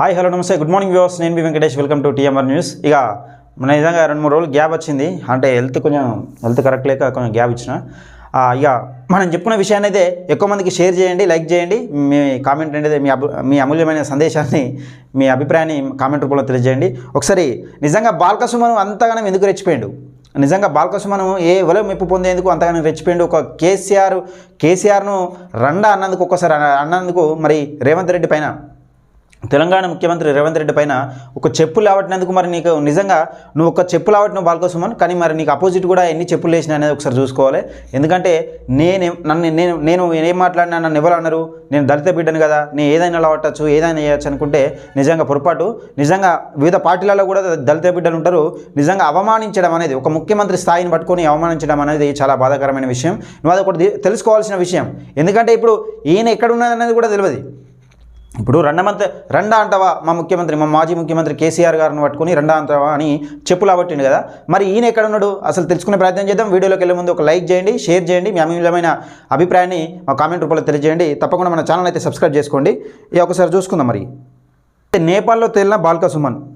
Hi hello namaste. Good morning viewers. నేను B Venkatesh. Welcome to TMR news. ఇక మన నిజంగా రెండు మూడు రోజులు గ్యాప్ వచ్చింది. అంటే హెల్త్ కొంచెం హెల్త్ కరెక్ట్ లేక కొంచెం గ్యాప్ ఇచ్చిన. ఇక మనం చెప్పుకున్న విషయాన్ని అయితే ఎక్కువ మందికి షేర్ చేయండి లైక్ చేయండి. మీ కామెంట్ అనేది మీ అభి మీ అమూల్యమైన సందేశాన్ని మీ అభిప్రాయాన్ని కామెంట్ రూపంలో తెలియజేయండి. ఒకసారి నిజంగా బాల్కసుమను అంతగానం ఎందుకు రెచ్చిపోయాడు? నిజంగా బాలకృష్ణను ఏ ఎవరో మెప్పు పొందేందుకు అంతగానో రెచ్చిపోయిండు? ఒక కేసీఆర్ కేసీఆర్ను రండా అన్నందుకు ఒక్కసారి అన్నందుకు మరి రేవంత్ రెడ్డి పైన తెలంగాణ ముఖ్యమంత్రి రేవంత్ రెడ్డి పైన ఒక చెప్పు లావట్టినందుకు మరి నీకు నిజంగా నువ్వు ఒక చెప్పు లావట్టిన బాలకోసమని కానీ మరి నీకు అపోజిట్ కూడా ఎన్ని చెప్పులు వేసినా అనేది ఒకసారి చూసుకోవాలి. ఎందుకంటే నేను నన్ను నేను నేను ఏం మాట్లాడినా నన్ను ఎవరు అన్నారు నేను దళిత బిడ్డను కదా నేను ఏదైనా లావట్టచ్చు ఏదైనా చేయొచ్చు అనుకుంటే నిజంగా పొరపాటు. నిజంగా వివిధ పార్టీలలో కూడా దళిత బిడ్డలు ఉంటారు. నిజంగా అవమానించడం అనేది ఒక ముఖ్యమంత్రి స్థాయిని పట్టుకొని అవమానించడం అనేది చాలా బాధాకరమైన విషయం. నువ్వు అది ఒకటి తెలుసుకోవాల్సిన విషయం. ఎందుకంటే ఇప్పుడు ఈయన ఎక్కడ ఉన్నది అనేది కూడా తెలియదు. ఇప్పుడు రెండమంత రెండా అంటవా? మా ముఖ్యమంత్రి మా మాజీ ముఖ్యమంత్రి కేసీఆర్ గారిని పట్టుకొని రెండా అంటవా అని చెప్పులు అవట్టిండు కదా. మరి ఈయన ఎక్కడ ఉన్నాడు? అసలు తెలుసుకునే ప్రయత్నం చేద్దాం. వీడియోలోకి వెళ్ళే ముందు ఒక లైక్ చేయండి షేర్ చేయండి. మీ అమూల్యమైన అభిప్రాయాన్ని మా కామెంట్ రూపంలో తెలియజేయండి. తప్పకుండా మన ఛానల్ అయితే సబ్స్క్రైబ్ చేసుకోండి. ఇక ఒకసారి చూసుకుందాం మరి. నేపాల్లో తేలిన బాల్క సుమన్.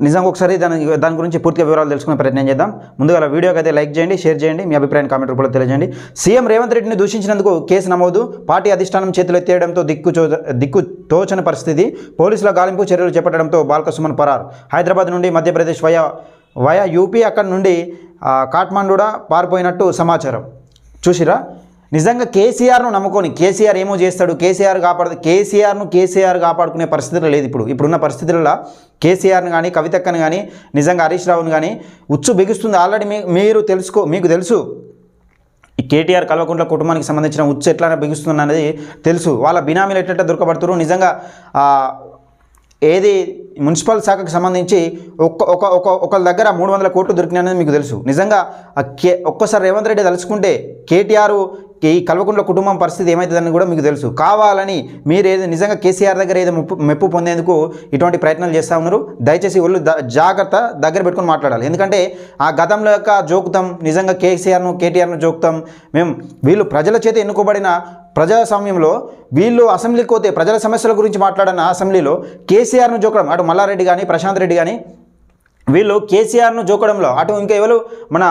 నిజంగా ఒకసారి దాని దాని గురించి పూర్తిగా వివరాలు తెలుసుకునే ప్రయత్నం చేద్దాం. ముందుగా వీడియోకి అయితే లైక్ చేయండి షేర్ చేయండి మీ అభిప్రాయాన్ని కామెంట్ రూపంలో తెలియజేయండి. సీఎం రేవంత్ రెడ్డిని దూషించినందుకు కేసు నమోదు పార్టీ అధిష్టానం చేతులు ఎత్తేయడంతో దిక్కు దిక్కు తోచని పరిస్థితి పోలీసుల గాలింపు చర్యలు చేపట్టడంతో బాల్క సుమన్ పరార్. హైదరాబాద్ నుండి మధ్యప్రదేశ్ వయా వయా యూపీ అక్కడి నుండి కాఠ్మండూడా పారిపోయినట్టు సమాచారం. చూసిరా? నిజంగా కేసీఆర్ను నమ్ముకొని కేసీఆర్ ఏమో చేస్తాడు కేసీఆర్ కాపాడు కేసీఆర్ను కేసీఆర్ కాపాడుకునే పరిస్థితులు లేదు ఇప్పుడు. ఇప్పుడున్న పరిస్థితులలో కేసీఆర్ని కానీ కవితక్కను కానీ నిజంగా హరీష్ రావుని కానీ ఉచ్చు బిగుస్తుంది. ఆల్రెడీ మీ మీరు తెలుసుకో మీకు తెలుసు. ఈ కేటీఆర్ కల్వకుంట్ల కుటుంబానికి సంబంధించిన ఉచ్చు ఎట్లా బిగుస్తుంది అనేది తెలుసు. వాళ్ళ బినామీలు ఎట్లా దొరకబడుతున్నారు నిజంగా ఏది మున్సిపల్ శాఖకు సంబంధించి ఒక్క ఒక ఒక ఒకళ్ళ దగ్గర మూడు వందల కోట్లు దొరికినాయనేది మీకు తెలుసు. నిజంగా కే ఒక్కసారి రేవంత్ రెడ్డి తలుచుకుంటే కేటీఆర్ ఈ కల్వకుంట్ల కుటుంబం పరిస్థితి ఏమవుతుందని కూడా మీకు తెలుసు. కావాలని మీరు ఏదో నిజంగా కేసీఆర్ దగ్గర ఏదో మెప్పు మెప్పు పొందేందుకు ఇటువంటి ప్రయత్నాలు చేస్తూ ఉన్నారు. దయచేసి ఒళ్ళు జాగ్రత్త దగ్గర పెట్టుకొని మాట్లాడాలి. ఎందుకంటే ఆ గతంలో యొక్క జోకుతాం నిజంగా కేసీఆర్ను కేటీఆర్ను జోకుతాం మేము వీళ్ళు ప్రజల చేత ఎన్నుకోబడిన ప్రజాస్వామ్యంలో వీళ్ళు అసెంబ్లీకి పోతే ప్రజల సమస్యల గురించి మాట్లాడిన అసెంబ్లీలో కేసీఆర్ను జోకడం అటు మల్లారెడ్డి కానీ ప్రశాంత్ రెడ్డి కానీ వీళ్ళు కేసీఆర్ను జోకడంలో అటు ఇంకా ఎవరు? మన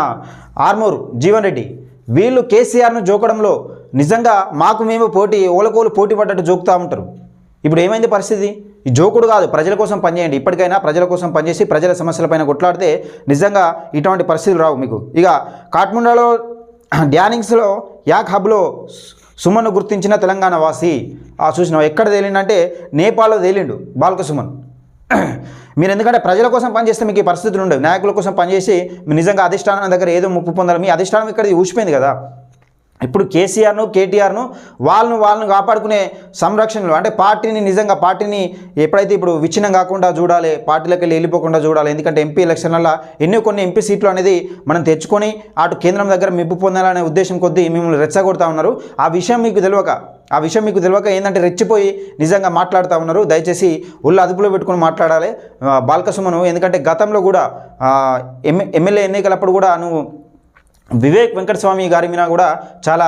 ఆర్మూర్ జీవన్ రెడ్డి. వీళ్ళు కేసీఆర్ను జోకడంలో నిజంగా మాకు మేము పోటీ ఓలకోలు పోటీ పడ్డట్టు జోకుతూ ఉంటారు. ఇప్పుడు ఏమైంది పరిస్థితి? ఈ జోకుడు కాదు ప్రజల కోసం పనిచేయండి. ఇప్పటికైనా ప్రజల కోసం పనిచేసి ప్రజల సమస్యలపైన కొట్లాడితే నిజంగా ఇటువంటి పరిస్థితులు రావు మీకు. ఇక కాఠ్మండలో డ్యానింగ్స్లో యాక్ హబ్లో సుమన్ను గుర్తించిన తెలంగాణ వాసి. ఆ చూసినావు? ఎక్కడ తేలిండంటే నేపాల్లో తేలిండు బాలక సుమన్ మీరు ఎందుకంటే ప్రజల కోసం పనిచేస్తే మీకు ఈ పరిస్థితులు ఉండవు. నాయకుల కోసం పనిచేసి నిజంగా అధిష్టానం దగ్గర ఏదో ముప్పు పొందాలి. మీ అధిష్టానం ఇక్కడ ఊసిపోయింది కదా. ఇప్పుడు కేసీఆర్ను కేటీఆర్ను వాళ్ళను వాళ్ళను కాపాడుకునే సంరక్షణలు అంటే పార్టీని నిజంగా పార్టీని ఎప్పుడైతే ఇప్పుడు విచ్ఛిన్నం కాకుండా చూడాలి పార్టీలకు వెళ్ళి వెళ్ళిపోకుండా చూడాలి ఎందుకంటే ఎంపీ ఎలక్షన్లలో ఎన్నో కొన్ని ఎంపీ సీట్లు అనేది మనం తెచ్చుకొని అటు కేంద్రం దగ్గర మెప్పు పొందాలనే ఉద్దేశం కొద్దీ మిమ్మల్ని రెచ్చగొడతా ఉన్నారు. ఆ విషయం మీకు తెలియక ఆ విషయం మీకు తెలియక ఏంటంటే రెచ్చిపోయి నిజంగా మాట్లాడుతూ ఉన్నారు. దయచేసి ఒళ్ళు అదుపులో పెట్టుకొని మాట్లాడాలి. ఆ, బాల్కసుమను ఎందుకంటే గతంలో కూడా ఎమ్మె ఎమ్మెల్యే ఎన్నికలప్పుడు కూడా నువ్వు వివేక్ వెంకటస్వామి గారి మీద కూడా చాలా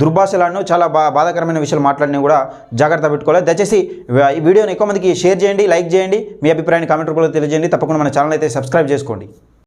దుర్భాషలను చాలా బా బాధాకరమైన విషయాలు మాట్లాడినా కూడా జాగ్రత్త పెట్టుకోవాలి. దయచేసి ఈ వీడియోని ఎక్కువ మందికి షేర్ చేయండి లైక్ చేయండి. మీ అభిప్రాయాన్ని కామెంట్ రూపంలో తెలియజేయండి. తప్పకుండా మన ఛానల్ అయితే సబ్స్క్రైబ్ చేసుకోండి.